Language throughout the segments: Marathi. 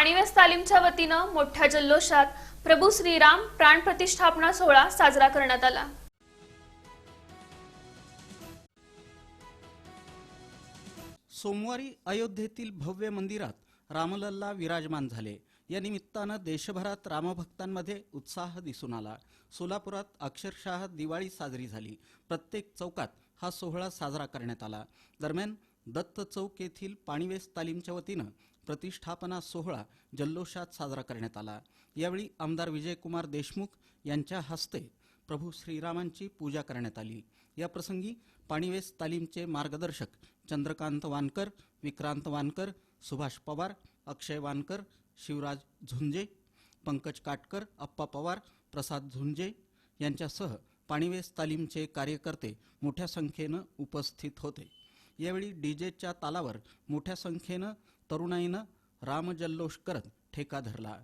पाणीवेस तालीमच्या वतीनं मोठ्या जल्लोषात प्रभू श्रीराम प्राण प्रतिष्ठापना सोहळा साजरा करण्यात आला. सोमवारी अयोध्येतील भव्य मंदिरात रामलल्ला विराजमान झाले. या निमित्तानं देशभरात रामभक्तांमध्ये उत्साह दिसून आला. सोलापुरात अक्षरशः दिवाळी साजरी झाली. प्रत्येक चौकात हा सोहळा साजरा करण्यात आला. दरम्यान दत्त चौक येथील पाणीवेस तालीमच्या वतीनं प्रतिष्ठापना सोहळा जल्लोषात साजरा करण्यात आला. यावेळी आमदार विजयकुमार देशमुख यांच्या हस्ते प्रभू श्रीरामांची पूजा करण्यात आली. या प्रसंगी पाणीवेस तालीमचे मार्गदर्शक चंद्रकांत वानकर विक्रांत वानकर सुभाष पवार अक्षय वानकर शिवराज झुंजे पंकज काटकर अप्पा पवार प्रसाद झुंजे यांच्यासह पाणीवेस तालीमचे कार्यकर्ते मोठ्या संख्येनं उपस्थित होते. यावेळी डीजेच्या तालावर मोठ्या संख्येनं तरुणाईनं रामजल्लोष करत ठेका धरला.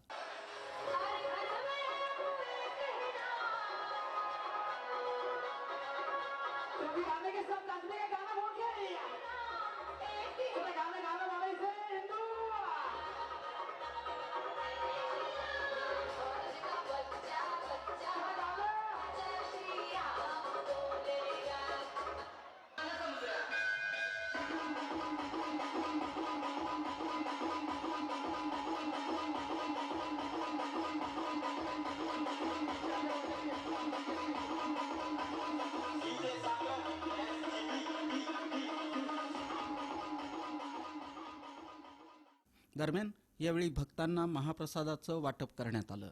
दरम्यान यावेळी भक्तांना महाप्रसादाचं वाटप करण्यात आलं.